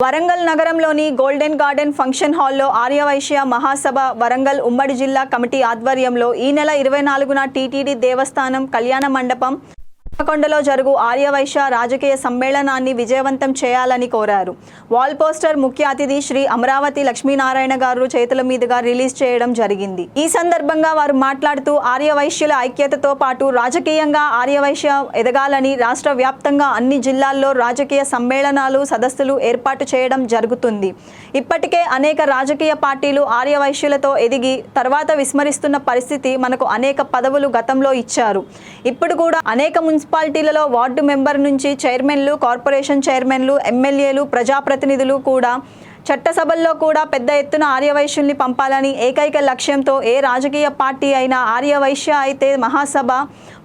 వరంగల్ నగరంలోని golden garden function హాల్లో ఆర్యవైశ్య మహాసభ వరంగల్ ఉమ్మడి జిల్లా కమిటీ ఆధ్వర్యంలో ఈ నెల ఇరవై నాలుగున టీటీడీ దేవస్థానం కళ్యాణ మండపం కొండలో జరుగు ఆర్యవైశ్య రాజకీయ సమ్మేళనాన్ని విజయవంతం చేయాలని కోరారు. వాల్ పోస్టర్ ముఖ్య అతిథి శ్రీ అమరావతి లక్ష్మీనారాయణ గారు చేతుల మీదుగా రిలీజ్ చేయడం జరిగింది. ఈ సందర్భంగా వారు మాట్లాడుతూ ఆర్యవైశ్యుల ఐక్యతతో పాటు రాజకీయంగా ఆర్యవైశ్య ఎదగాలని రాష్ట్ర వ్యాప్తంగా అన్ని జిల్లాల్లో రాజకీయ సమ్మేళనాలు సదస్సులు ఏర్పాటు చేయడం జరుగుతుంది. ఇప్పటికే అనేక రాజకీయ పార్టీలు ఆర్యవైశ్యులతో ఎదిగి తర్వాత విస్మరిస్తున్న పరిస్థితి మనకు అనేక పదవులు గతంలో ఇచ్చారు. ఇప్పుడు కూడా అనేక మున్సిపాలిటీలలో వార్డు మెంబర్ నుంచి చైర్మన్లు కార్పొరేషన్ చైర్మన్లు ఎమ్మెల్యేలు ప్రజాప్రతినిధులు కూడా చట్టసభల్లో కూడా పెద్ద ఎత్తున ఆర్యవైశ్యుల్ని పంపాలని ఏకైక లక్ష్యంతో ఏ రాజకీయ పార్టీ అయినా ఆర్యవైశ్య అయితే మహాసభ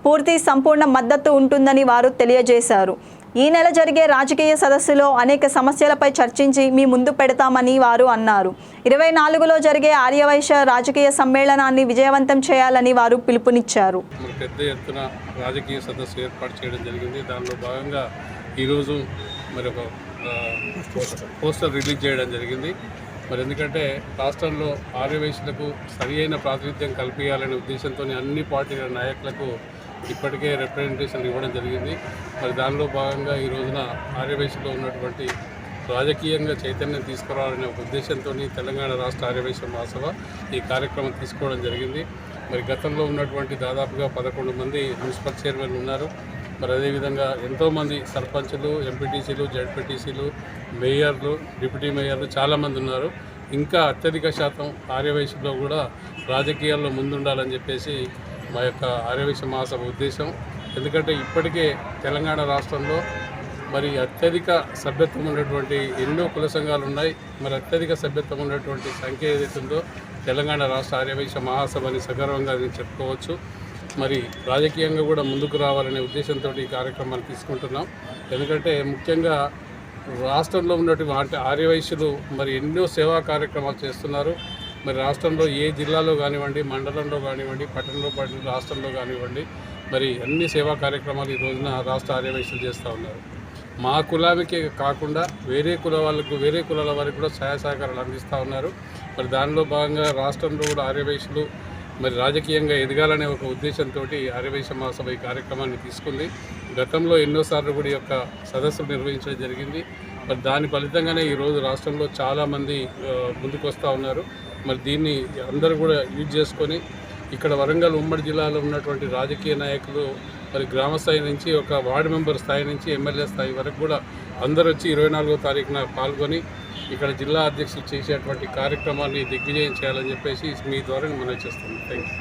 పూర్తి సంపూర్ణ మద్దతు ఉంటుందని వారు తెలియజేశారు. ఈ నెల జరిగే రాజకీయ సదస్సులో అనేక సమస్యలపై చర్చించి మీ ముందు పెడతామని వారు అన్నారు. ఇరవై నాలుగులో జరిగే ఆర్యవైశ్య రాజకీయ సమ్మేళనాన్ని విజయవంతం చేయాలని వారు పిలుపునిచ్చారు. పెద్ద ఎత్తున రాజకీయ సదస్సు ఏర్పాటు చేయడం జరిగింది. దానిలో భాగంగా ఈరోజు మరి ఒక పోస్టర్ రిలీజ్ చేయడం జరిగింది. మరి ఎందుకంటే రాష్ట్రంలో ఆర్యవైశ్యులకు సరి అయిన ప్రాతినిధ్యం కల్పించాలనే ఉద్దేశంతో అన్ని పార్టీల నాయకులకు ఇప్పటికే రిప్రజెంటేషన్ ఇవ్వడం జరిగింది. మరి దానిలో భాగంగా ఈ రోజున ఆర్యవేశంలో ఉన్నటువంటి రాజకీయంగా చైతన్యం తీసుకురావాలనే ఒక ఉద్దేశంతో తెలంగాణ రాష్ట్ర ఆర్యవైశ్య మహాసభ ఈ కార్యక్రమం తీసుకోవడం జరిగింది. మరి గతంలో ఉన్నటువంటి దాదాపుగా పదకొండు మంది మున్సిపల్ చైర్మన్లు ఉన్నారు. మరి అదేవిధంగా ఎంతోమంది సర్పంచులు ఎంపీటీసీలు జడ్పీటీసీలు మేయర్లు డిప్యూటీ మేయర్లు చాలామంది ఉన్నారు. ఇంకా అత్యధిక శాతం ఆర్యవైశ్యలో కూడా రాజకీయాల్లో ముందుండాలని చెప్పేసి మా యొక్క ఆర్యవేశ మహాసభ ఉద్దేశం. ఎందుకంటే ఇప్పటికే తెలంగాణ రాష్ట్రంలో మరి అత్యధిక సభ్యత్వం ఉన్నటువంటి ఎన్నో కుల సంఘాలు ఉన్నాయి. మరి అత్యధిక సభ్యత్వం ఉన్నటువంటి సంఖ్య ఏదైతే ఉందో తెలంగాణ రాష్ట్ర ఆర్యవైశ్య మహాసభని సగర్వంగా నేను చెప్పుకోవచ్చు. మరి రాజకీయంగా కూడా ముందుకు రావాలనే ఉద్దేశంతో ఈ కార్యక్రమాన్ని తీసుకుంటున్నాం. ఎందుకంటే ముఖ్యంగా రాష్ట్రంలో ఉన్నటువంటి అంటే ఆర్యవైశ్యులు మరి ఎన్నో సేవా కార్యక్రమాలు చేస్తున్నారు. మరి రాష్ట్రంలో ఏ జిల్లాలో కానివ్వండి మండలంలో కానివ్వండి పట్టణంలో పట్టణ రాష్ట్రంలో కానివ్వండి మరి అన్ని సేవా కార్యక్రమాలు ఈ రోజున రాష్ట్ర ఆర్యవైశ్యులు చేస్తూ ఉన్నారు. మా కులానికే కాకుండా వేరే కుల వాళ్ళకు వేరే కులాల వారికి కూడా సహాయ సహకారాలు అందిస్తూ ఉన్నారు. మరి దానిలో భాగంగా రాష్ట్రంలో కూడా ఆర్యవైశ్యులు మరి రాజకీయంగా ఎదగాలనే ఒక ఉద్దేశంతో ఆర్యవైశ్య మహాసభ ఈ కార్యక్రమాన్ని తీసుకుంది. గతంలో ఎన్నోసార్లు కూడా యొక్క సదస్సులు నిర్వహించడం జరిగింది. మరి దాని ఫలితంగానే ఈరోజు రాష్ట్రంలో చాలామంది ముందుకు వస్తూ ఉన్నారు. మరి దీన్ని అందరూ కూడా యూజ్ చేసుకొని ఇక్కడ వరంగల్ ఉమ్మడి జిల్లాలో ఉన్నటువంటి రాజకీయ నాయకులు మరి గ్రామ స్థాయి నుంచి ఒక వార్డు మెంబర్ స్థాయి నుంచి ఎమ్మెల్యే స్థాయి వరకు కూడా అందరూ వచ్చి ఇరవై నాలుగో తారీఖున పాల్గొని ఇక్కడ జిల్లా అధ్యక్షులు చేసేటువంటి కార్యక్రమాన్ని దిగ్విజయం చేయాలని చెప్పేసి మీ ద్వారా మనం చేస్తున్నాం. Thank you